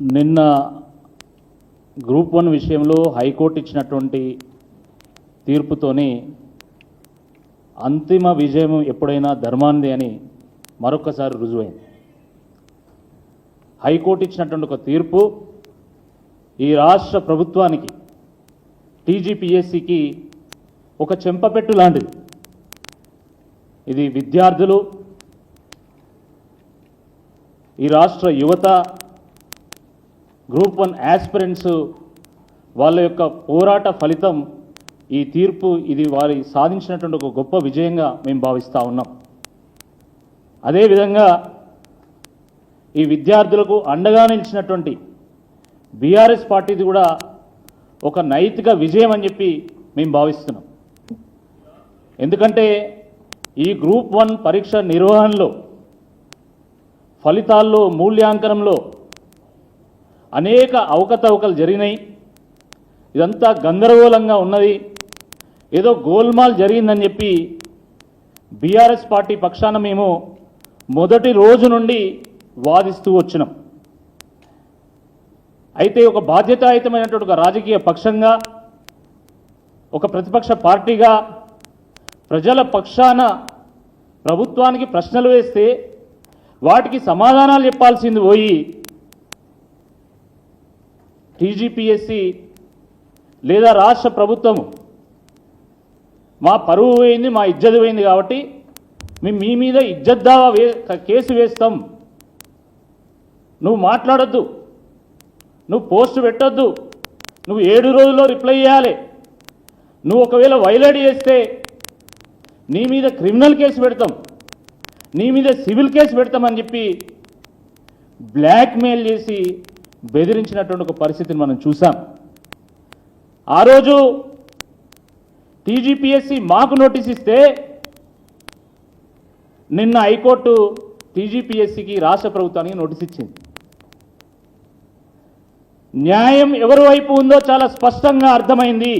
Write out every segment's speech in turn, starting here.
నిన్న group one విషయంలో high court ఇచ్చినటువంటి తీర్పుతోని అంతిమ విజయం ఎప్పుడైనా ధర్మాంది అని మరొకసారి రుజువైంది. హైకోర్టు ఇచ్చినటువంటి ఒక తీర్పు ఈ రాష్ట్ర ప్రభుత్వానికి టీజీపీఎస్సికి ఒక చెంపపెట్టు లాంటిది. ఇది విద్యార్థులు ఈ రాష్ట్ర యువత గ్రూప్ వన్ యాస్పిరెంట్స్ వాళ్ళ యొక్క పోరాట ఫలితం ఈ తీర్పు ఇది వారి సాధించినటువంటి ఒక గొప్ప విజయంగా మేము భావిస్తూ ఉన్నాం. అదేవిధంగా ఈ విద్యార్థులకు అండగా నిలిచినటువంటి బీఆర్ఎస్ పార్టీది కూడా ఒక నైతిక విజయం అని చెప్పి మేము భావిస్తున్నాం. ఎందుకంటే ఈ గ్రూప్ వన్ పరీక్ష నిర్వహణలో ఫలితాల్లో మూల్యాంకనంలో అనేక అవకతవకలు జరిగినాయి. ఇదంతా గందరగోళంగా ఉన్నది. ఏదో గోల్మాల్ జరిగిందని చెప్పి బీఆర్ఎస్ పార్టీ పక్షాన మేము మొదటి రోజు నుండి వాదిస్తూ వచ్చినాం. అయితే ఒక బాధ్యతాయుతమైనటువంటి ఒక రాజకీయ పక్షంగా ఒక ప్రతిపక్ష పార్టీగా ప్రజల పక్షాన ప్రభుత్వానికి ప్రశ్నలు వేస్తే వాటికి సమాధానాలు చెప్పాల్సింది పోయి టీజీపీఎస్సి లేదా రాష్ట్ర ప్రభుత్వము మా పరువు పోయింది మా ఇజ్జత్ పోయింది కాబట్టి మేము మీ మీద ఇజ్జద్దావా వే కేసు వేస్తాం. నువ్వు మాట్లాడొద్దు. నువ్వు పోస్ట్ పెట్టొద్దు. నువ్వు ఏడు రోజుల్లో రిప్లై చేయాలి. నువ్వు ఒకవేళ వైలేట్ చేస్తే నీ మీద క్రిమినల్ కేసు పెడతాం. నీ మీద సివిల్ కేసు పెడతామని చెప్పి బ్లాక్మెయిల్ చేసి బెదిరించినటువంటి ఒక పరిస్థితిని మనం చూసాం ఆ రోజు టీజీపీఎస్సి మాకు నోటీస్ ఇస్తే నిన్న హైకోర్టు టీజీపీఎస్సికి రాష్ట్ర ప్రభుత్వానికి నోటీస్ ఇచ్చింది. న్యాయం ఎవరి వైపు ఉందో చాలా స్పష్టంగా అర్థమైంది.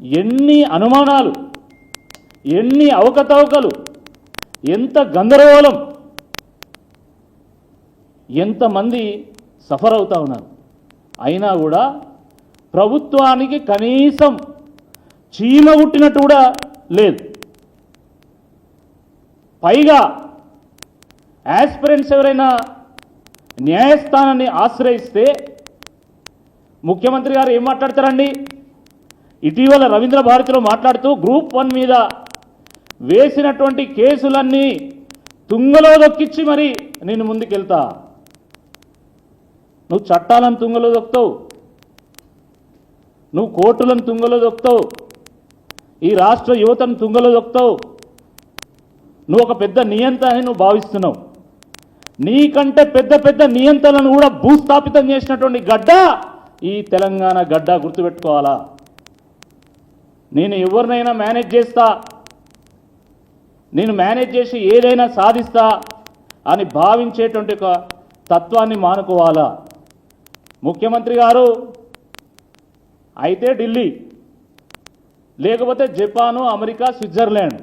ఎన్ని అనుమానాలు ఎన్ని అవకతవకలు ఎంత గందరగోళం ఎంతమంది సఫర్ అవుతా ఉన్నారు? అయినా కూడా ప్రభుత్వానికి కనీసం చీమ పుట్టినట్టు కూడా లేదు. పైగా యాస్పిరెంట్స్ ఎవరైనా న్యాయస్థానాన్ని ఆశ్రయిస్తే ముఖ్యమంత్రి గారు ఏం మాట్లాడతారండి? ఇటీవల రవీంద్ర భారతిలో మాట్లాడుతూ గ్రూప్ వన్ మీద వేసినటువంటి కేసులన్నీ తుంగలో దొక్కిచ్చి మరి నేను ముందుకెళ్తా. నువ్వు చట్టాలను తుంగలో దొక్కుతావు. నువ్వు కోర్టులను తుంగలో దొక్కుతావు. ఈ రాష్ట్ర యువతను తుంగలో దొక్కుతావు. నువ్వు ఒక పెద్ద నియంత అని నువ్వు భావిస్తున్నావు. నీకంటే పెద్ద పెద్ద నియంత్రణను కూడా భూస్థాపితం చేసినటువంటి గడ్డ ఈ తెలంగాణ గడ్డ గుర్తుపెట్టుకోవాలా? నేను ఎవరినైనా మేనేజ్ చేస్తా? నేను మేనేజ్ చేసి ఏదైనా సాధిస్తా అని భావించేటువంటి ఒక తత్వాన్ని మానుకోవాలా? ముఖ్యమంత్రి గారు అయితే ఢిల్లీ లేకపోతే జపాను అమెరికా స్విట్జర్లాండ్.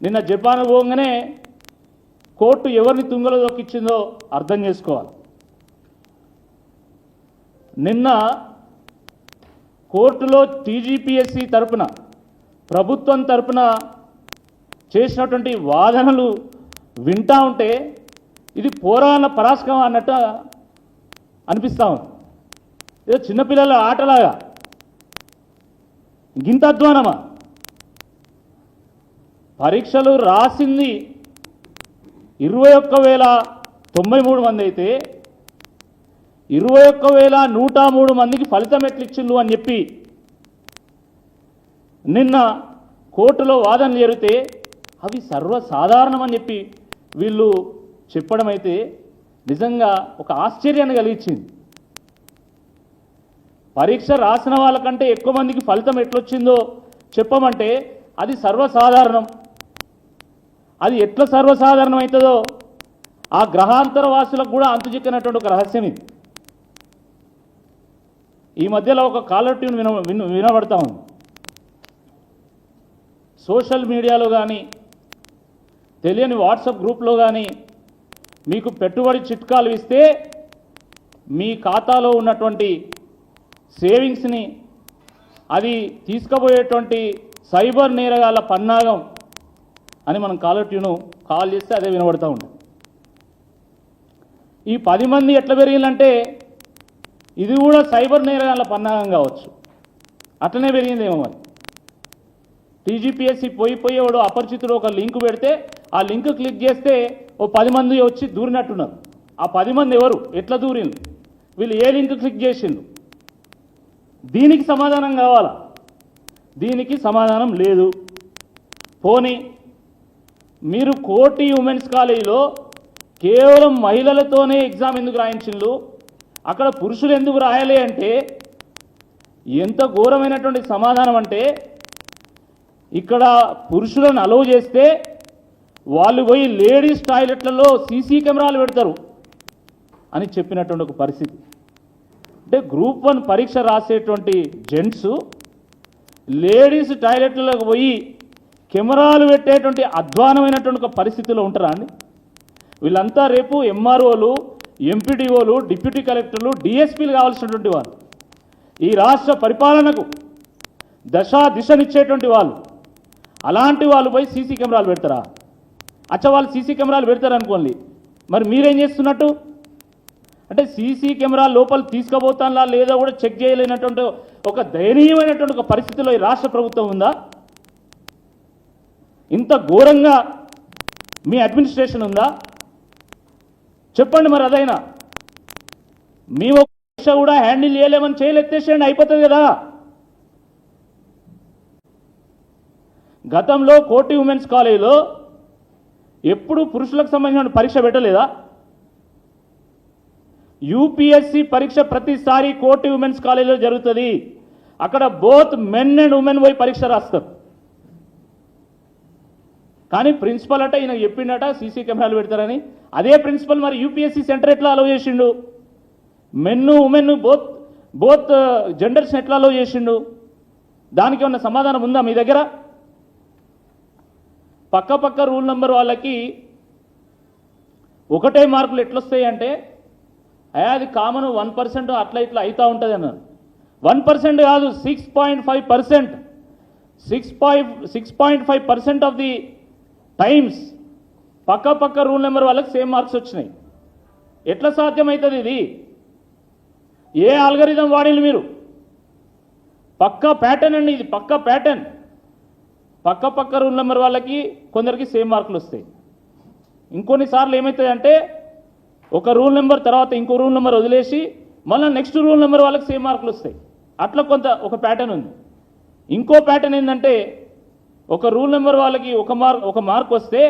నిన్న జపాన్ పోగానే కోర్టు ఎవరిని తుంగలో దొక్కిచ్చిందో అర్థం చేసుకోవాలి. నిన్న కోర్టులో టీజీపీఎస్సి తరపున ప్రభుత్వం తరపున చేసినటువంటి వాదనలు వింటా ఉంటే ఇది పోరాణ పరాస్కం అన్నట్టు అనిపిస్తా ఉంది. ఏదో చిన్నపిల్లల ఆటలాగా. గింత అధ్వానమా పరీక్షలు రాసింది ఇరవై ఒక్క వేల తొంభై మూడు మంది అయితే ఇరవై ఒక్క వేల నూట మూడు మందికి ఫలితం ఎట్లిచ్చిండ్రు అని చెప్పి నిన్న కోర్టులో వాదనలు జరిగితే అవి సర్వసాధారణం అని చెప్పి వీళ్ళు చెప్పడం అయితే నిజంగా ఒక ఆశ్చర్యాన్ని కలిగించింది. పరీక్ష రాసిన వాళ్ళకంటే ఎక్కువ మందికి ఫలితం ఎట్లొచ్చిందో చెప్పమంటే అది సర్వసాధారణం. అది ఎట్లా సర్వసాధారణం అవుతుందో ఆ గ్రహాంతర వాసులకు కూడా అంతుచిక్కినటువంటి ఒక రహస్యం ఇది ఈ మధ్యలో ఒక కాలర్ ట్యూన్ విన విన వినబడతా ఉంది. సోషల్ మీడియాలో కానీ తెలియని వాట్సాప్ గ్రూప్లో కానీ మీకు పెట్టుబడి చిట్కాలు ఇస్తే మీ ఖాతాలో ఉన్నటువంటి సేవింగ్స్ని అది తీసుకుపోయేటువంటి సైబర్ నేరగాళ్ళ పన్నాగం అని మనం కాలర్ ట్యూను కాల్ చేస్తే అదే వినబడుతూ ఉంటుంది ఈ పది మంది ఎట్లా పెరిగిందంటే ఇది కూడా సైబర్ నేరగాళ్ళ పన్నాగం కావచ్చు. అట్లనే పెరిగిందేమో మరి. టీజీపీఎస్సీ పోయి పోయి అపరిచితుడు ఒక లింక్ పెడితే ఆ లింక్ క్లిక్ చేస్తే ఓ పది మంది వచ్చి దూరినట్టున్నారు. ఆ పది మంది ఎవరు? ఎట్లా దూరింది వీళ్ళు ఏ లింక్ క్లిక్ చేసిండు దీనికి సమాధానం కావాలా? దీనికి సమాధానం లేదు. పోనీ మీరు కోటి ఉమెన్స్ కాలేజీలో కేవలం మహిళలతోనే ఎగ్జామ్ ఎందుకు రాయించిండ్రు? అక్కడ పురుషులు ఎందుకు రాయాలి అంటే ఎంత ఘోరమైనటువంటి సమాధానం అంటే ఇక్కడ పురుషులను అలవ్ చేస్తే వాళ్ళు పోయి లేడీస్ టాయిలెట్లలో సీసీ కెమెరాలు పెడతారు అని చెప్పినటువంటి ఒక పరిస్థితి. అంటే గ్రూప్ వన్ పరీక్ష రాసేటువంటి జెంట్స్ లేడీస్ టాయిలెట్లకు పోయి కెమెరాలు పెట్టేటువంటి అధ్వానమైనటువంటి ఒక పరిస్థితిలో ఉంటారా అండి? వీళ్ళంతా రేపు ఎంఆర్ఓలు ఎంపీడీఓలు డిప్యూటీ కలెక్టర్లు డిఎస్పీలు కావాల్సినటువంటి వాళ్ళు. ఈ రాష్ట్ర పరిపాలనకు దశా దిశనిచ్చేటువంటి వాళ్ళు. అలాంటి వాళ్ళు పోయి సీసీ కెమెరాలు పెడతారా? అచ్చ వాళ్ళు సీసీ కెమెరాలు పెడతారు అనుకోండి మరి మీరేం చేస్తున్నట్టు? అంటే సీసీ కెమెరా లోపల తీసుకుపోతానా లేదా కూడా చెక్ చేయలేనటువంటి ఒక దయనీయమైనటువంటి ఒక పరిస్థితిలో ఈ రాష్ట్ర ప్రభుత్వం ఉందా? ఇంత ఘోరంగా మీ అడ్మినిస్ట్రేషన్ ఉందా? చెప్పండి మరి అదైనా. మీ ఒక పరీక్ష కూడా హ్యాండిల్ చేయలేమని చేయలేసేయండి అయిపోతుంది కదా. గతంలో కోటి ఉమెన్స్ కాలేజీలో ఎప్పుడు పురుషులకు సంబంధించిన పరీక్ష పెట్టలేదా? యూపీఎస్సి పరీక్ష ప్రతిసారి కోటి ఉమెన్స్ కాలేజీలో జరుగుతుంది. అక్కడ బోత్ మెన్ అండ్ ఉమెన్ పోయి పరీక్ష రాస్తారు. కానీ ప్రిన్సిపల్ అంటే ఈయన చెప్పిండట సీసీ కెమెరాలు పెడతారని. అదే ప్రిన్సిపల్ మరి యూపీఎస్సీ సెంటర్ ఎట్లా అలవ్ చేసిండు? Men women both both genders ఎట్లా అలవ్ చేసిండు? దానికి ఉన్న సమాధానం ఉందా మీ దగ్గర? పక్క పక్క రూల్ నెంబర్ వాళ్ళకి ఒకటే మార్కులు ఎట్లొస్తాయంటే అయ్యా అది కామన్ వన్ పర్సెంట్ అట్లా ఇట్లా అవుతూ ఉంటుంది అన్నారు. వన్ పర్సెంట్ కాదు six point five percent six point six point five percent of the times పక్క పక్క రూల్ నెంబర్ వాళ్ళకి సేమ్ మార్క్స్ వచ్చినాయి. ఎట్లా సాధ్యమవుతుంది ఇది? ఏ ఆల్గరిజం వాడిలు మీరు? పక్క ప్యాటర్న్ అండి ఇది పక్క ప్యాటర్న్ పక్క పక్క రూల్ నెంబర్ వాళ్ళకి కొందరికి సేమ్ మార్కులు వస్తాయి. ఇంకొన్నిసార్లు ఏమవుతుందంటే ఒక రూల్ నెంబర్ తర్వాత ఇంకో రూల్ నెంబర్ వదిలేసి మళ్ళీ నెక్స్ట్ రూల్ నెంబర్ వాళ్ళకి సేమ్ మార్కులు వస్తాయి. అట్లా కొంత ఒక ప్యాటర్న్ ఉంది. ఇంకో ప్యాటర్న్ ఏంటంటే ఒక రూల్ నెంబర్ వాళ్ళకి ఒక మార్క్ ఒక మార్క్ వస్తే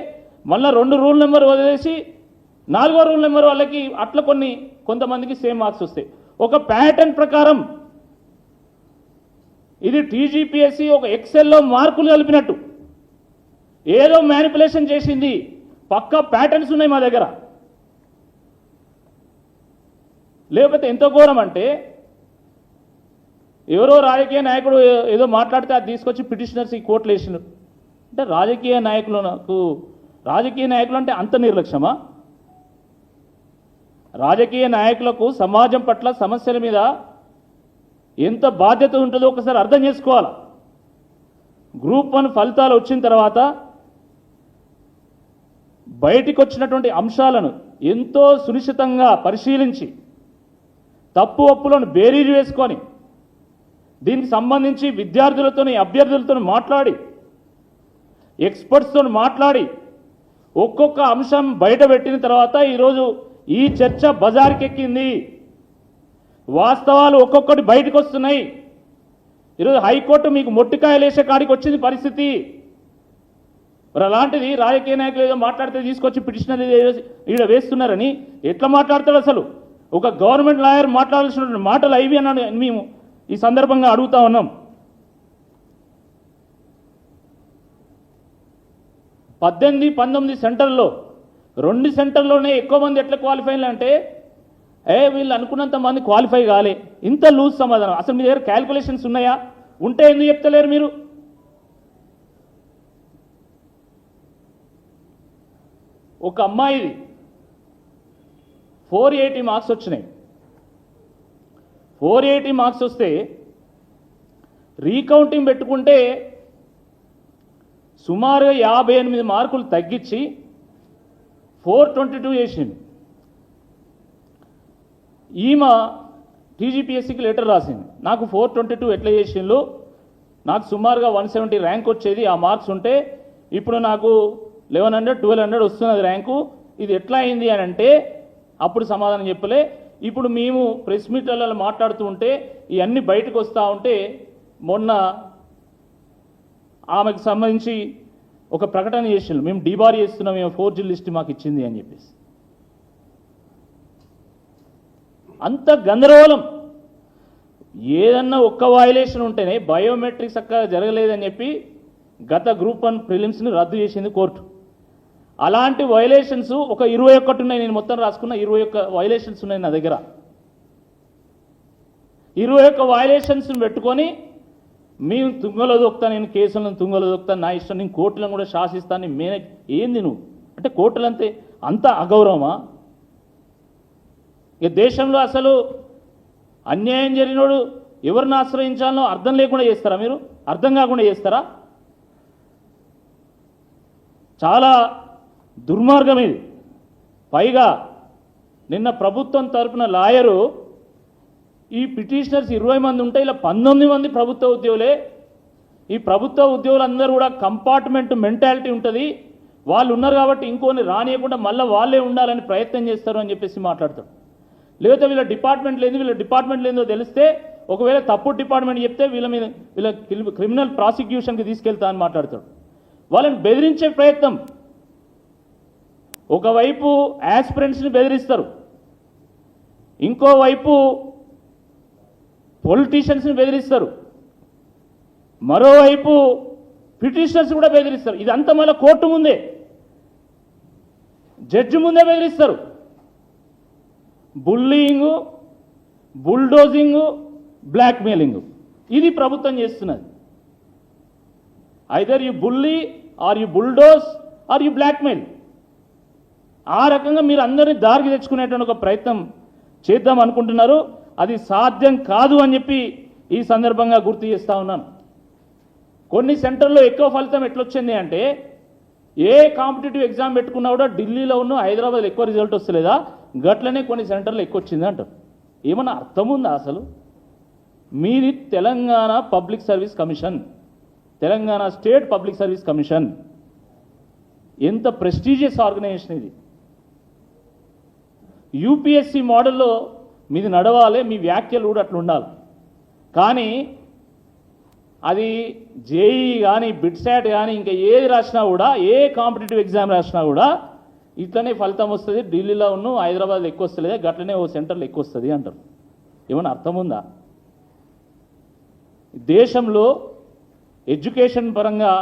మళ్ళీ రెండు రూల్ నెంబర్ వదిలేసి నాలుగో రూల్ నెంబర్ వాళ్ళకి అట్లా కొన్ని కొంతమందికి సేమ్ మార్క్స్ వస్తాయి. ఒక ప్యాటర్న్ ప్రకారం ఇది టీజీపీఎస్సీ ఒక ఎక్సెల్లో మార్కులు కలిపినట్టు. ఏదో మ్యానిపులేషన్ చేసింది. పక్క ప్యాటర్న్స్ ఉన్నాయి మా దగ్గర. లేకపోతే ఎంత ఘోరం అంటే ఎవరో రాజకీయ నాయకుడు ఏదో మాట్లాడితే అది తీసుకొచ్చి పిటిషనర్స్ ఈ కోర్టులు వేసిన అంటే రాజకీయ నాయకులకు రాజకీయ నాయకులు అంటే అంత నిర్లక్ష్యమా? రాజకీయ నాయకులకు సమాజం పట్ల సమస్యల మీద ఎంత బాధ్యత ఉంటుందో ఒకసారి అర్థం చేసుకోవాలి. గ్రూప్ వన్ ఫలితాలు వచ్చిన తర్వాత బయటికి వచ్చినటువంటి అంశాలను ఎంతో సునిశ్చితంగా పరిశీలించి తప్పు అప్పులను బేరీజు వేసుకొని దీనికి సంబంధించి విద్యార్థులతోని అభ్యర్థులతో మాట్లాడి ఎక్స్పర్ట్స్తో మాట్లాడి ఒక్కొక్క అంశం బయట పెట్టిన తర్వాత ఈరోజు ఈ చర్చ బజార్కెక్కింది. వాస్తవాలు ఒక్కొక్కటి బయటకు వస్తున్నాయి. ఈరోజు హైకోర్టు మీకు మొట్టికాయలు వేసే కాడికి వచ్చింది పరిస్థితి. మరి అలాంటిది రాజకీయ నాయకులు ఏదో మాట్లాడితే తీసుకొచ్చి పిటిషన్ ఈడ వేస్తున్నారని ఎట్లా మాట్లాడతాడు అసలు? ఒక గవర్నమెంట్ లాయర్ మాట్లాడాల్సిన మాటలు అవి అన్నాడు మేము ఈ సందర్భంగా అడుగుతా ఉన్నాం. పద్దెనిమిది పంతొమ్మిది సెంటర్లో రెండు సెంటర్లోనే ఎక్కువ మంది ఎట్లా క్వాలిఫైన్లు అంటే ఏ వీళ్ళు అనుకున్నంత మంది క్వాలిఫై కాలే. ఇంత లూజ్ సమాధానం. అసలు మీ దగ్గర క్యాల్కులేషన్స్ ఉన్నాయా? ఉంటే ఎందుకు చెప్తలేరు మీరు? ఒక అమ్మాయిది ఫోర్ ఎయిటీ మార్క్స్ వచ్చినాయి. ఫోర్ ఎయిటీ మార్క్స్ వస్తే రీకౌంటింగ్ పెట్టుకుంటే సుమారుగా యాభై ఎనిమిది మార్కులు తగ్గించి ఫోర్ ట్వంటీ టూ చేసింది ఈమె టీజీపీఎస్సీకి లెటర్ రాసింది. నాకు ఫోర్ ట్వంటీ టూ ఎట్లా చేసిండ్రు నాకు సుమారుగా వన్ సెవెంటీ ర్యాంక్ వచ్చేది ఆ మార్క్స్ ఉంటే ఇప్పుడు నాకు లెవెన్ హండ్రెడ్ ట్వెల్వ్ హండ్రెడ్ వస్తున్నది ర్యాంకు. ఇది ఎట్లా అయింది అని అంటే అప్పుడు సమాధానం చెప్పలే. ఇప్పుడు మేము ప్రెస్ మీట్లలో మాట్లాడుతూ ఉంటే ఇవన్నీ బయటకు వస్తూ ఉంటే మొన్న ఆమెకు సంబంధించి ఒక ప్రకటన చేసిండ్రు. మేము డిబార్ చేస్తున్నాం మేము ఫోర్ జీ లిస్ట్ మాకు ఇచ్చింది అని చెప్పేసి. అంత గందరగోళం. ఏదన్నా ఒక్క వయలేషన్ ఉంటేనే బయోమెట్రిక్స్ చక్కగా జరగలేదని చెప్పి గత గ్రూప్ వన్ ప్రిలిమ్స్ని రద్దు చేసింది కోర్టు. అలాంటి వయలేషన్స్ ఒక ఇరవై ఒక్కటి ఉన్నాయి. నేను మొత్తం రాసుకున్న ఇరవై ఒక్క వయలేషన్స్ ఉన్నాయి నా దగ్గర. ఇరవై ఒక్క వయలేషన్స్ పెట్టుకొని మేము తుంగలో దొక్కుతా నేను కేసులను తుంగలో దొక్కుతాను నా ఇష్టం నేను కోర్టులను కూడా శాసిస్తాను మేనే ఏంది నువ్వు? అంటే కోర్టులంతే అంత అగౌరవమా? ఇక దేశంలో అసలు అన్యాయం జరిగినోడు ఎవరిని ఆశ్రయించాలో అర్థం లేకుండా చేస్తారా మీరు? అర్థం కాకుండా చేస్తారా? చాలా దుర్మార్గం ఇది. పైగా నిన్న ప్రభుత్వం తరపున లాయరు ఈ పిటిషనర్స్ ఇరవై మంది ఉంటే ఇలా పంతొమ్మిది మంది ప్రభుత్వ ఉద్యోగులే. ఈ ప్రభుత్వ ఉద్యోగులందరూ కూడా కంపార్ట్మెంట్ మెంటాలిటీ ఉంటుంది. వాళ్ళు ఉన్నారు కాబట్టి ఇంకోని రానియకుండా మళ్ళీ వాళ్ళే ఉండాలని ప్రయత్నం చేస్తారు అని చెప్పేసి మాట్లాడతాడు లేకపోతే వీళ్ళ డిపార్ట్మెంట్ లేదు వీళ్ళ డిపార్ట్మెంట్ లేదో తెలిస్తే ఒకవేళ తప్పుడు డిపార్ట్మెంట్ చెప్తే వీళ్ళ మీద వీళ్ళ క్రిమినల్ ప్రాసిక్యూషన్కి తీసుకెళ్తా అని మాట్లాడతాడు. వాళ్ళని బెదిరించే ప్రయత్నం. ఒకవైపు యాస్పిరెంట్స్ని బెదిరిస్తారు. ఇంకోవైపు పొలిటీషియన్స్ని బెదిరిస్తారు. మరోవైపు పిటిషనర్స్ కూడా బెదిరిస్తారు. ఇదంతా మళ్ళీ కోర్టు ముందే. జడ్జి ముందే బెదిరిస్తారు. Bullying bulldozing blackmailing. ఇది ప్రభుత్వం చేస్తున్నది. Either you bully or you bulldoze or you blackmail ఆ రకంగా మీరు అందరినీ దారికి తెచ్చుకునేటువంటి ఒక ప్రయత్నం చేద్దాం అనుకుంటున్నారు. అది సాధ్యం కాదు అని చెప్పి ఈ సందర్భంగా గుర్తు చేస్తా ఉన్నాను. కొన్ని సెంటర్లో ఎక్కువ ఫలితం ఎట్లొచ్చింది అంటే ఏ కాంపిటేటివ్ ఎగ్జామ్ పెట్టుకున్నా కూడా ఢిల్లీలో ఉన్న హైదరాబాద్ ఎక్కువ రిజల్ట్ వస్తలేదా? గట్లనే కొన్ని సెంటర్లు ఎక్కువ వచ్చింది అంటారు. ఏమన్నా అర్థం ఉందా అసలు? మీది Telangana public service commission Telangana state public service commission. ఎంత ప్రెస్టీజియస్ ఆర్గనైజేషన్ ఇది. యూపీఎస్సి మోడల్లో మీది నడవాలి మీ వ్యాఖ్యలు కూడా అట్లా ఉండాలి. కానీ అది జేఈ కానీ బిట్సాట్ కానీ ఇంకా ఏది రాసినా కూడా ఏ కాంపిటేటివ్ ఎగ్జామ్ రాసినా కూడా ఇట్లనే ఫలితం వస్తుంది. ఢిల్లీలో ఉన్న హైదరాబాద్లో ఎక్కువ వస్తలేదు గట్లనే ఓ సెంటర్లో ఎక్కువ వస్తుంది అంటారు. ఏమైనా అర్థం ఉందా దేశంలో ఎడ్యుకేషన్ పరంగా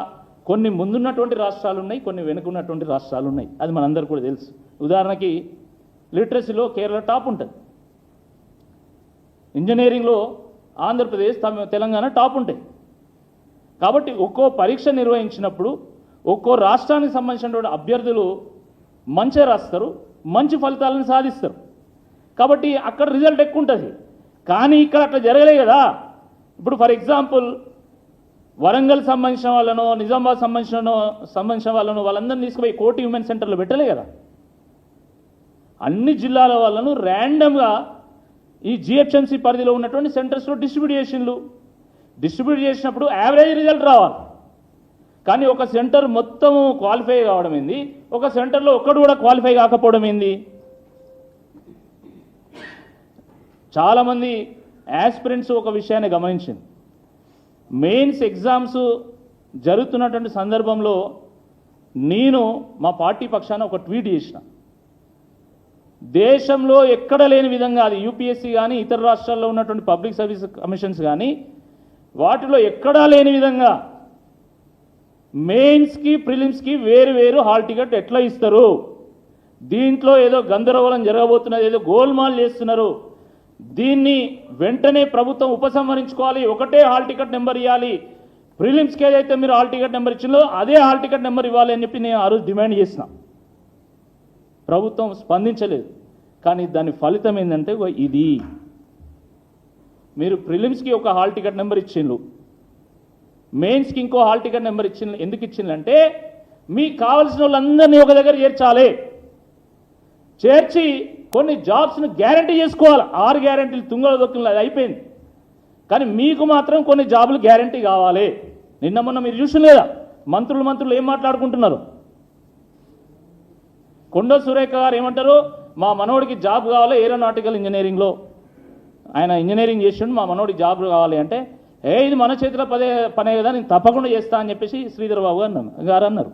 కొన్ని ముందున్నటువంటి రాష్ట్రాలు ఉన్నాయి కొన్ని వెనుకున్నటువంటి రాష్ట్రాలు ఉన్నాయి అది మనందరికీ కూడా తెలుసు. ఉదాహరణకి లిటరసీలో కేరళ టాప్ ఉంటుంది. ఇంజనీరింగ్లో ఆంధ్రప్రదేశ్ తమ తెలంగాణ టాప్ ఉంటాయి. కాబట్టి ఒక్కో పరీక్ష నిర్వహించినప్పుడు ఒక్కో రాష్ట్రానికి సంబంధించినటువంటి అభ్యర్థులు మంచిగా రాస్తారు మంచి ఫలితాలను సాధిస్తారు. కాబట్టి అక్కడ రిజల్ట్ ఎక్కువ ఉంటుంది కానీ ఇక్కడ అట్లా జరగలే కదా. ఇప్పుడు ఫర్ ఎగ్జాంపుల్ వరంగల్ సంబంధించిన వాళ్ళను నిజామాబాద్ సంబంధించిన సంబంధించిన వాళ్ళను వాళ్ళందరినీ తీసుకుపోయి కోటి హ్యూమెన్ సెంటర్లో పెట్టలే కదా. అన్ని జిల్లాల వాళ్ళను ర్యాండమ్గా ఈ జిహెచ్ఎంసీ పరిధిలో ఉన్నటువంటి సెంటర్స్లో డిస్ట్రిబ్యూట్ చేసిండ్రు డిస్ట్రిబ్యూట్ చేసినప్పుడు యావరేజ్ రిజల్ట్ రావాలి. కానీ ఒక సెంటర్ మొత్తము క్వాలిఫై కావడం ఏంది? ఒక సెంటర్లో ఒక్కడు కూడా క్వాలిఫై కాకపోవడం ఏంది? చాలామంది యాస్పిరెంట్స్ ఒక విషయాన్ని గమనించింది. మెయిన్స్ ఎగ్జామ్స్ జరుగుతున్నటువంటి సందర్భంలో నేను మా పార్టీ పక్షాన ఒక ట్వీట్ చేసిన. దేశంలో ఎక్కడ లేని విధంగా అది యూపీఎస్సీ కానీ ఇతర రాష్ట్రాల్లో ఉన్నటువంటి పబ్లిక్ సర్వీస్ కమిషన్స్ కానీ వాటిలో ఎక్కడా లేని విధంగా మెయిన్స్కి ప్రిలిమ్స్కి వేరు వేరు హాల్ టికెట్ ఎట్లా ఇస్తారు? దీంట్లో ఏదో గందరగోళం జరగబోతున్నది ఏదో గోల్మాల్ చేస్తున్నారు. దీన్ని వెంటనే ప్రభుత్వం ఉపసంహరించుకోవాలి ఒకటే హాల్ టికెట్ నెంబర్ ఇవ్వాలి. ప్రిలిమ్స్కి ఏదైతే మీరు హాల్ టికెట్ నెంబర్ ఇచ్చిందో అదే హాల్ టికెట్ నెంబర్ ఇవ్వాలి అని చెప్పి నేను ఆ రోజు డిమాండ్ చేసిన. ప్రభుత్వం స్పందించలేదు. కానీ దాని ఫలితం ఏంటంటే ఇది. మీరు ప్రిలిమ్స్కి ఒక హాల్ టికెట్ నెంబర్ ఇచ్చిండ్రు. మెయిన్స్కి ఇంకో హాల్ టికెట్ నెంబర్ ఇచ్చిన ఎందుకు ఇచ్చిందంటే మీకు కావలసిన వాళ్ళందరినీ ఒక దగ్గర చేర్చాలి. చేర్చి కొన్ని జాబ్స్ను గ్యారంటీ చేసుకోవాలి. ఆరు గ్యారంటీలు తుంగల దొక్కిన అది అయిపోయింది. కానీ మీకు మాత్రం కొన్ని జాబులు గ్యారంటీ కావాలి. నిన్న మొన్న మీరు చూసిన లేదా మంత్రులు మంత్రులు ఏం మాట్లాడుకుంటున్నారు? కొండ సురేఖ గారు ఏమంటారు? మా మనోడికి జాబ్ కావాలి ఏరోనాటికల్ ఇంజనీరింగ్లో. ఆయన ఇంజనీరింగ్ చేసిండు మా మనోడికి జాబ్ కావాలి అంటే ఏ ఇది మన చేతిలో పదే పనే కదా నేను తప్పకుండా చేస్తా అని చెప్పేసి శ్రీధర్ బాబు అన్నాను గారు అన్నారు.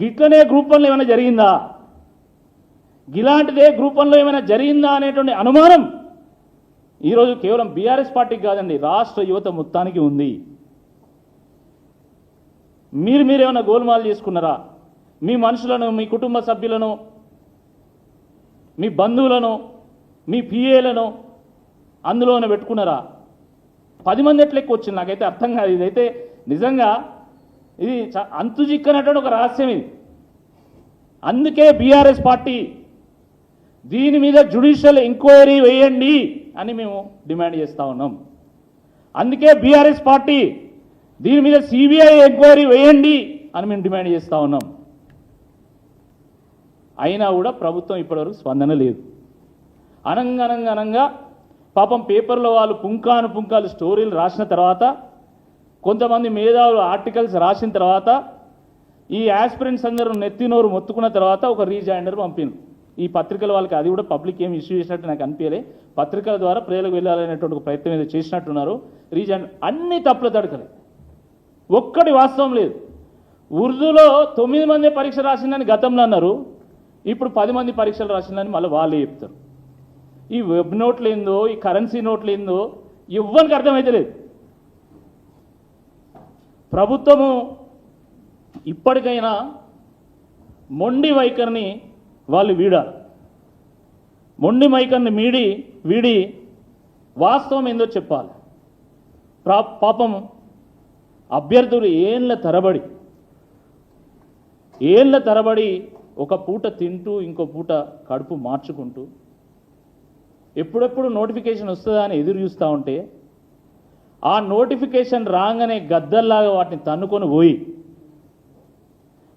గిట్లనే గ్రూప్ వన్లో ఏమైనా జరిగిందా? ఇలాంటిదే గ్రూప్ వన్లో ఏమైనా జరిగిందా అనేటువంటి అనుమానం ఈరోజు కేవలం బీఆర్ఎస్ పార్టీకి కాదండి రాష్ట్ర యువత మొత్తానికి ఉంది. మీరు మీరేమైనా గోల్మాలు చేసుకున్నారా? మీ మనుషులను మీ కుటుంబ సభ్యులను మీ బంధువులను మీ పిఏలను అందులోనే పెట్టుకున్నారా? పది మంది ఎట్లా ఎక్కువ వచ్చింది? నాకైతే అర్థం కాదు. ఇదైతే నిజంగా ఇది చ- ఒక రహస్యం ఇది. అందుకే బీఆర్ఎస్ పార్టీ దీని మీద జుడిషియల్ ఎంక్వైరీ వేయండి అని మేము డిమాండ్ చేస్తూ ఉన్నాం. అందుకే బీఆర్ఎస్ పార్టీ దీని మీద సిబిఐ ఎంక్వైరీ వేయండి అని మేము డిమాండ్ చేస్తూ ఉన్నాం. అయినా కూడా ప్రభుత్వం ఇప్పటివరకు స్పందన లేదు. అనంగా అనంగా పాపం పేపర్లో వాళ్ళు పుంకాను పుంకాలు స్టోరీలు రాసిన తర్వాత కొంతమంది మేధావులు ఆర్టికల్స్ రాసిన తర్వాత ఈ యాస్పిరెంట్స్ అందరూ నెత్తినోరు మొత్తుకున్న తర్వాత ఒక రీజాయిండర్ పంపిండు ఈ పత్రికల వాళ్ళకి అది కూడా పబ్లిక్ ఏమి ఇష్యూ చేసినట్టు నాకు అనిపించలే. పత్రికల ద్వారా ప్రజలకు వెళ్ళాలనేటువంటి ఒక ప్రయత్నం ఏదో చేసినట్టున్నారు. రీజాయిండర్ అన్ని తప్పుల తడకలే. ఒక్కటి వాస్తవం లేదు. ఉర్దూలో తొమ్మిది మంది పరీక్ష రాసిందని గతంలో అన్నారు. ఇప్పుడు పది మంది పరీక్షలు రాసిందని మళ్ళీ వాళ్ళే చెప్తారు. ఈ వెబ్ నోట్లు ఏందో ఈ కరెన్సీ నోట్లు ఏందో ఇవ్వనికి అర్థమైతే లేదు ప్రభుత్వము ఇప్పటికైనా మొండి వైఖరిని వాళ్ళు వీడాలి. మొండి వైఖరిని మీడి వీడి వాస్తవం ఏందో చెప్పాలి. ప్రా పాపం అభ్యర్థులు ఏళ్ళ తరబడి ఏళ్ళ తరబడి ఒక పూట తింటూ ఇంకో పూట కడుపు మార్చుకుంటూ ఎప్పుడెప్పుడు నోటిఫికేషన్ వస్తుందా అని ఎదురు చూస్తూ ఉంటే ఆ నోటిఫికేషన్ రాగానే గద్దల్లాగా వాటిని తన్నుకొని పోయి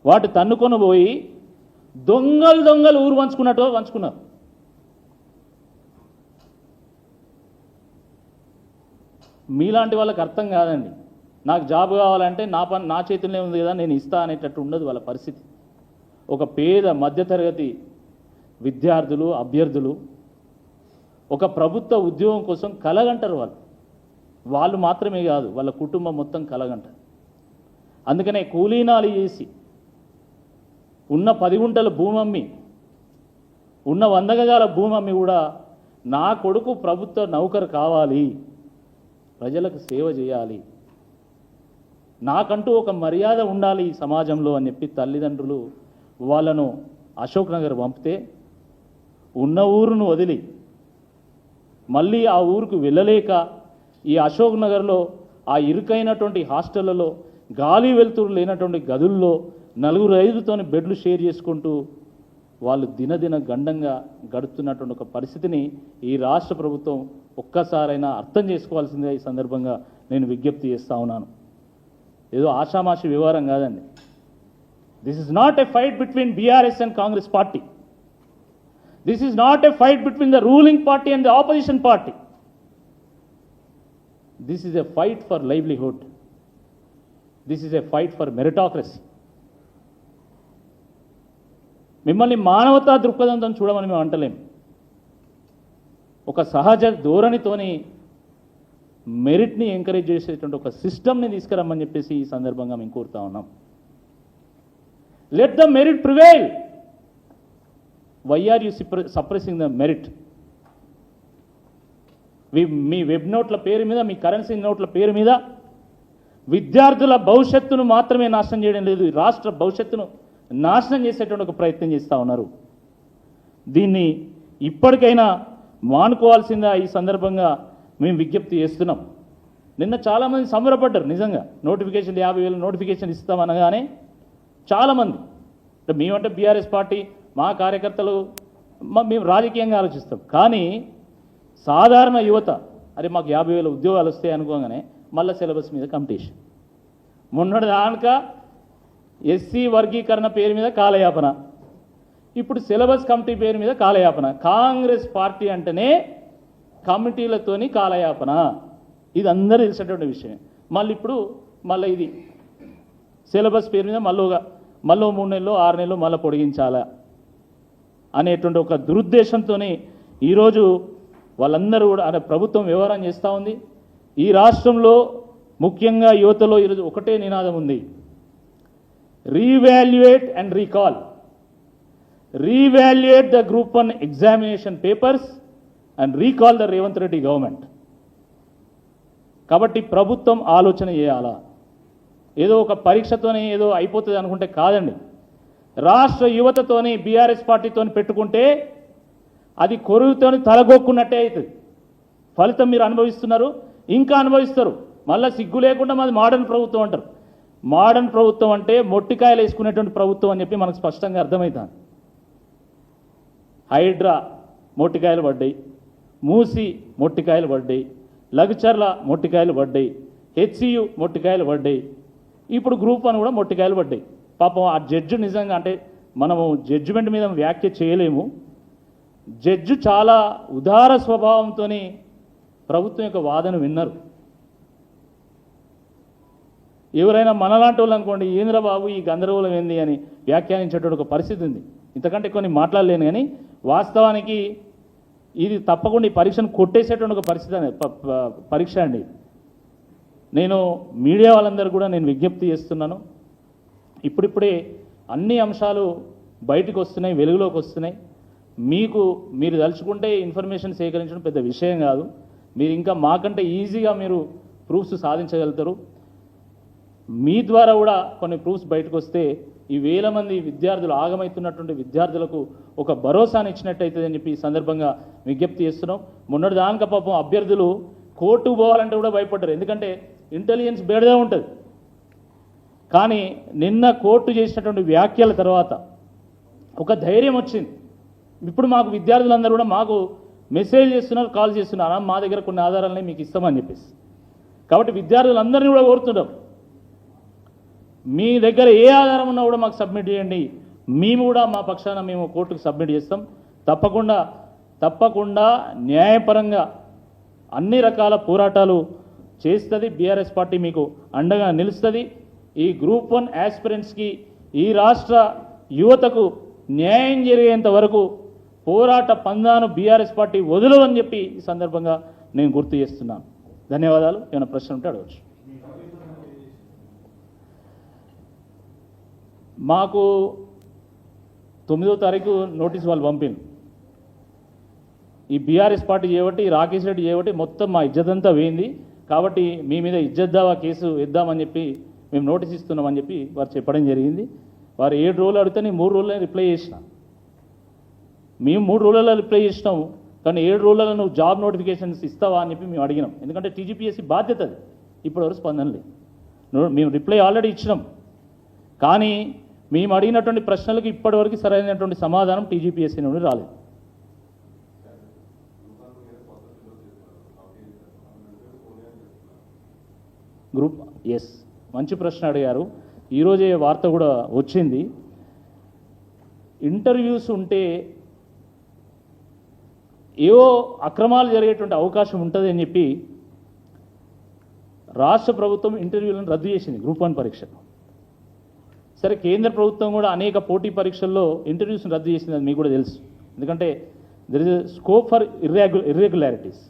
వాటి తన్నుకొని పోయి దొంగలు దొంగలు ఊరు వంచుకున్నట్టు వంచుకున్నారు మీలాంటి వాళ్ళకి అర్థం కాదండి. నాకు జాబ్ కావాలంటే నా పని నా చేతుల్లో ఉంది కదా నేను ఇస్తా అనేటట్టు ఉండదు వాళ్ళ పరిస్థితి. ఒక పేద మధ్యతరగతి విద్యార్థులు అభ్యర్థులు ఒక ప్రభుత్వ ఉద్యోగం కోసం కలగంటారు వాళ్ళు. వాళ్ళు మాత్రమే కాదు వాళ్ళ కుటుంబం మొత్తం కలగంటారు. అందుకనే కూలీనాలు చేసి ఉన్న పది గుంటల భూమమ్మి ఉన్న వంద గజాల కూడా నా కొడుకు ప్రభుత్వ నౌకరు కావాలి ప్రజలకు సేవ చేయాలి. నాకంటూ ఒక మర్యాద ఉండాలి ఈ సమాజంలో అని చెప్పి తల్లిదండ్రులు వాళ్ళను అశోక్ నగర్ పంపితే ఉన్న ఊరును వదిలి మళ్ళీ ఆ ఊరుకు వెళ్ళలేక ఈ అశోక్ నగర్లో ఆ ఇరుకైనటువంటి హాస్టళ్ళలో గాలి వెలుతురు లేనటువంటి గదుల్లో నలుగురు ఐదుతోని బెడ్లు షేర్ చేసుకుంటూ వాళ్ళు దినదిన గండంగా గడుపుతున్నటువంటి ఒక పరిస్థితిని ఈ రాష్ట్ర ప్రభుత్వం ఒక్కసారైనా అర్థం చేసుకోవాల్సిందిగా ఈ సందర్భంగా నేను విజ్ఞప్తి చేస్తా ఉన్నాను. ఏదో ఆషామాషి వ్యవహారం కాదండి. This is not a fight between BRS and Congress party this is not a fight between the ruling party and the opposition party this is a fight for livelihood this is a fight for meritocracy మిమ్మల్ని మానవతా దృక్పథంతో చూడమని మేము అంటలేము ఒక సహజ ధోరణితోని మెరిట్ని encourage చేసేటువంటి ఒక సిస్టమ్ని తీసుకురమ్మని చెప్పేసి ఈ సందర్భంగా మేము కోరుతా ఉన్నాం. Let the merit prevail why are you suppressing the merit me web నోట్ల పేరు మీద మీ కరెన్సీ నోట్ల పేరు మీద విద్యార్థుల భవిష్యత్తును మాత్రమే నాశనం చేయడం లేదు. రాష్ట్ర భవిష్యత్తును నాశనం చేసేటువంటి ఒక ప్రయత్నం చేస్తూ ఉన్నారు. దీన్ని ఇప్పటికైనా మానుకోవాల్సిందా ఈ సందర్భంగా మేము విజ్ఞప్తి చేస్తున్నాం. నిన్న చాలామంది సంబరపడ్డారు నిజంగా. నోటిఫికేషన్ యాభై వేలు నోటిఫికేషన్ ఇస్తామనగానే చాలామంది. అంటే మేమంటే బీఆర్ఎస్ పార్టీ మా కార్యకర్తలు మేము రాజకీయంగా ఆలోచిస్తాం. కానీ సాధారణ యువత అరే మాకు యాభై వేల ఉద్యోగాలు వస్తాయి అనుకోగానే మళ్ళీ సిలబస్ మీద కంపిటీషన్. మొన్నటి దానక ఎస్సీ వర్గీకరణ పేరు మీద కాలయాపన. ఇప్పుడు సిలబస్ కమిటీ పేరు మీద కాలయాపన. కాంగ్రెస్ పార్టీ అంటేనే కమిటీలతోని కాలయాపన. ఇది అందరూ తెలిసినటువంటి విషయం మళ్ళీ ఇప్పుడు మళ్ళీ ఇది సిలబస్ పేరు మీద మళ్ళీ ఒక మళ్ళీ మూడు నెలలు ఆరు నెలలు మళ్ళీ పొడిగించాలా? అనేటువంటి ఒక దురుద్దేశంతోనే ఈరోజు వాళ్ళందరూ కూడా అనే ప్రభుత్వం వ్యవహారం చేస్తూ ఉంది. ఈ రాష్ట్రంలో ముఖ్యంగా యువతలో ఈరోజు ఒకటే నినాదం ఉంది. Revaluate and recall revaluate the group one examination papers and recall the Revanth Reddy government కాబట్టి ప్రభుత్వం ఆలోచన చేయాలా? ఏదో ఒక పరీక్షతోనే ఏదో అయిపోతుంది అనుకుంటే కాదండి. రాష్ట్ర యువతతోని బీఆర్ఎస్ పార్టీతోని పెట్టుకుంటే అది కొరువుతోని తలగొక్కున్నట్టే అవుతుంది. ఫలితం మీరు అనుభవిస్తున్నారు. ఇంకా అనుభవిస్తారు. మళ్ళీ సిగ్గు లేకుండా మాది మోడర్న్ ప్రభుత్వం అంటారు. మోడర్న్ ప్రభుత్వం అంటే మొట్టికాయలు వేసుకునేటువంటి ప్రభుత్వం అని చెప్పి మనకు స్పష్టంగా అర్థమవుతుంది హైడ్రా మొట్టికాయలు పడ్డాయి. మూసి మొట్టికాయలు పడ్డాయి. లగ్చర్ల మొట్టికాయలు పడ్డాయి. హెచ్సియు మొట్టికాయలు పడ్డాయి. ఇప్పుడు గ్రూప్ అని కూడా మొట్టికాయలు పడ్డాయి. పాపం ఆ జడ్జి నిజంగా అంటే మనము జడ్జిమెంట్ మీద వ్యాఖ్య చేయలేము. జడ్జి చాలా ఉదార స్వభావంతో ప్రభుత్వం యొక్క వాదన విన్నారు. ఎవరైనా మనలాంటి వాళ్ళు అనుకోండి ఏంద్ర బాబు ఈ గందరగోళం ఏంది? అని వ్యాఖ్యానించేటువంటి ఒక పరిస్థితి ఉంది. ఇంతకంటే కొన్ని మాట్లాడలేను కానీ వాస్తవానికి ఇది తప్పకుండా ఈ పరీక్షను కొట్టేసేటువంటి ఒక పరిస్థితి ప- ప- పరీక్ష అండి. నేను మీడియా వాళ్ళందరూ కూడా నేను విజ్ఞప్తి చేస్తున్నాను. ఇప్పుడిప్పుడే అన్ని అంశాలు బయటకు వస్తున్నాయి వెలుగులోకి వస్తున్నాయి. మీకు మీరు తలుచుకుంటే ఇన్ఫర్మేషన్ సేకరించడం పెద్ద విషయం కాదు. మీరు ఇంకా మాకంటే ఈజీగా మీరు ప్రూఫ్స్ సాధించగలుగుతారు. మీ ద్వారా కూడా కొన్ని ప్రూఫ్స్ బయటకు వస్తే ఈ వేల మంది విద్యార్థులు ఆగమవుతున్నటువంటి విద్యార్థులకు ఒక భరోసాని ఇచ్చినట్టయితే అని చెప్పి ఈ సందర్భంగా విజ్ఞప్తి చేస్తున్నాం. మొన్నటి దానిక పాపం అభ్యర్థులు కోర్టుకు పోవాలంటే కూడా భయపడ్డారు. ఎందుకంటే ఇంటెలిజెన్స్ బేడగా ఉంటుంది. కానీ నిన్న కోర్టు చేసినటువంటి వ్యాఖ్యల తర్వాత ఒక ధైర్యం వచ్చింది. ఇప్పుడు మాకు విద్యార్థులందరూ కూడా మాకు మెసేజ్ చేస్తున్నారు కాల్ చేస్తున్నారు? మా దగ్గర కొన్ని ఆధారాలని మీకు ఇస్తామని చెప్పేసి. కాబట్టి విద్యార్థులందరినీ కూడా కోరుతున్నాం మీ దగ్గర ఏ ఆధారం ఉన్నా కూడా మాకు సబ్మిట్ చేయండి. మేము కూడా మా పక్షాన మేము కోర్టుకు సబ్మిట్ చేస్తాం. తప్పకుండా తప్పకుండా న్యాయపరంగా అన్ని రకాల పోరాటాలు చేస్తుంది. బీఆర్ఎస్ పార్టీ మీకు అండగా నిలుస్తుంది. ఈ గ్రూప్ వన్ యాస్పిరెంట్స్కి ఈ రాష్ట్ర యువతకు న్యాయం జరిగేంత వరకు పోరాట పందాను బీఆర్ఎస్ పార్టీ వదలదని చెప్పి ఈ సందర్భంగా నేను గుర్తు చేస్తున్నాను. ధన్యవాదాలు. ఏమైనా ప్రశ్న ఉంటే అడగచ్చు. మాకు తొమ్మిదో తారీఖు నోటీస్ వాళ్ళు పంపింది ఈ బీఆర్ఎస్ పార్టీ చేయబట్టి రాకేష్ రెడ్డి చేయబట్టి మొత్తం మా ఇజ్జతంతా వేయింది కాబట్టి మీ మీద ఇజ్జత్ దావా కేసు ఇద్దామని చెప్పి మేము నోటీస్ ఇస్తున్నామని చెప్పి వారు చెప్పడం జరిగింది. వారు ఏడు రోజులు అడిగితే నేను మూడు రోజులే రిప్లై చేసిన. మేము మూడు రోజులలో రిప్లై చేసినాము. కానీ ఏడు రోజులలో నువ్వు జాబ్ నోటిఫికేషన్స్ ఇస్తావా అని చెప్పి మేము అడిగినాం. ఎందుకంటే టీజీపీఎస్సీ బాధ్యత అది. ఇప్పటివరకు స్పందన లేదు. నువ్వు- మేము రిప్లై ఆల్రెడీ ఇచ్చినాం. కానీ మేము అడిగినటువంటి ప్రశ్నలకు ఇప్పటివరకు సరైనటువంటి సమాధానం టీజీపీఎస్సీ నుండి రాలేదు. గ్రూప్ ఎస్ మంచి ప్రశ్న అడిగారు. ఈరోజే వార్త కూడా వచ్చింది. ఇంటర్వ్యూస్ ఉంటే ఏవో అక్రమాలు జరిగేటువంటి అవకాశం ఉంటుంది అని చెప్పి రాష్ట్ర ప్రభుత్వం ఇంటర్వ్యూలను రద్దు చేసింది గ్రూప్ వన్ పరీక్షను సరే కేంద్ర ప్రభుత్వం కూడా అనేక పోటీ పరీక్షల్లో ఇంటర్వ్యూస్ని రద్దు చేసింది అది మీకు కూడా తెలుసు. ఎందుకంటే there is scope for irregu irregularities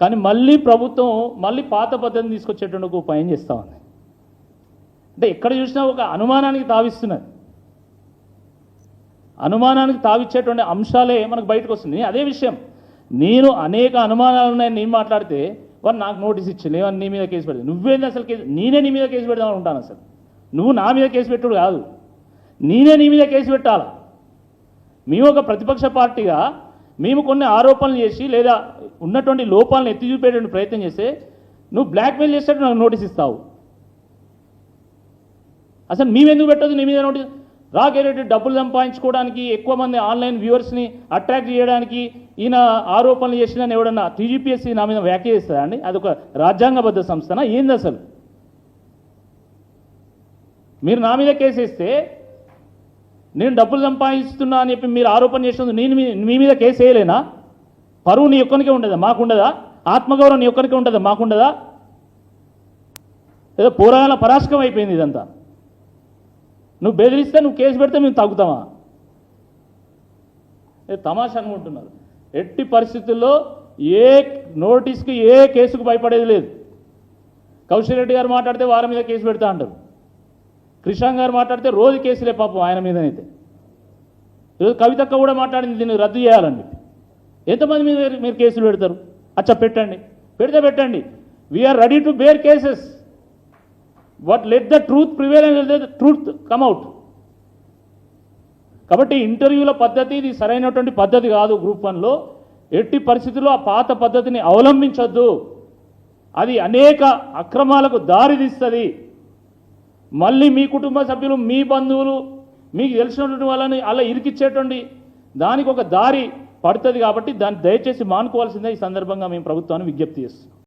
కానీ మళ్ళీ ప్రభుత్వం మళ్ళీ పాత పద్ధతిని తీసుకొచ్చేటువంటి ఒక ఉపాయం చేస్తూ ఉంది. అంటే ఎక్కడ చూసినా ఒక అనుమానానికి తావిస్తున్నది. అనుమానానికి తావిచ్చేటువంటి అంశాలే మనకు బయటకు వస్తుంది అదే విషయం. నేను అనేక అనుమానాలు ఉన్నాయని నేను మాట్లాడితే వారు నాకు నోటీస్ ఇచ్చింది. ఏమని నీ మీద కేసు పెడతాను నువ్వేంది అసలు కేసు? నేనే నీ మీద కేసు పెడదామని ఉంటాను అసలు. నువ్వు నా మీద కేసు పెట్టుడు కాదు. నేనే నీ మీద కేసు పెట్టాలా? మేము ఒక ప్రతిపక్ష పార్టీగా మేము కొన్ని ఆరోపణలు చేసి లేదా ఉన్నటువంటి లోపాలను ఎత్తి చూపేటువంటి ప్రయత్నం చేస్తే నువ్వు బ్లాక్మెయిల్ చేసేటట్టు నాకు నోటీస్ ఇస్తావు. అసలు మేమెందుకు పెట్టదు నీ మీద నోటీస్ రాకేరెడ్డి డబ్బులు సంపాదించుకోవడానికి ఎక్కువ మంది ఆన్లైన్ వ్యూవర్స్ని అట్రాక్ట్ చేయడానికి ఈయన ఆరోపణలు చేసిన ఎవడన్నా టీజీపీఎస్సీ నా మీద వ్యాఖ్య చేస్తుందా అండి? అదొక రాజ్యాంగబద్ధ సంస్థనా? ఏంది అసలు? మీరు నా మీద కేసేస్తే నేను డబ్బులు సంపాదిస్తున్నా అని చెప్పి మీరు ఆరోపణ చేసినందుకు నేను మీ- మీద కేసు వేయలేనా? పరువు నీ ఒక్కరికే ఉండదా? మాకుండదా? ఆత్మగౌరవం నీ ఒక్కరికే ఉండదా? మాకుండదా? ఏదో పోరాల పరాశకం అయిపోయింది ఇదంతా. నువ్వు బెదిరిస్తే నువ్వు కేసు పెడితే మేము తగ్గుతామా తమాష తమాషా అనుకుంటున్నారు. ఎట్టి పరిస్థితుల్లో ఏ నోటీస్కి ఏ కేసుకు భయపడేది లేదు. కౌశల్ రెడ్డి గారు మాట్లాడితే వారి మీద కేసు పెడతా అంటారు. కృష్ణ గారు మాట్లాడితే రోజు కేసులే పాపం ఆయన మీదనైతే. ఈరోజు కవితక్క కూడా మాట్లాడింది దీన్ని రద్దు చేయాలండి. ఎంతమంది మీద మీరు- మీరు కేసులు పెడతారు? అచ్చా పెట్టండి. పెడితే పెట్టండి. We're ready to bear cases but let the truth prevail and the truth come out కాబట్టి ఇంటర్వ్యూల పద్ధతి ఇది సరైనటువంటి పద్ధతి కాదు గ్రూప్ వన్లో ఎట్టి పరిస్థితుల్లో ఆ పాత పద్ధతిని అవలంబించొద్దు. అది అనేక అక్రమాలకు దారితీస్తుంది. మళ్ళీ మీ కుటుంబ సభ్యులు మీ బంధువులు మీకు తెలిసినటువంటి వాళ్ళని అలా ఇరికిచ్చేటువంటి దానికి ఒక దారి పడుతుంది కాబట్టి దాన్ని దయచేసి మానుకోవాల్సిందే ఈ సందర్భంగా మేము ప్రభుత్వాన్ని విజ్ఞప్తి చేస్తున్నాం.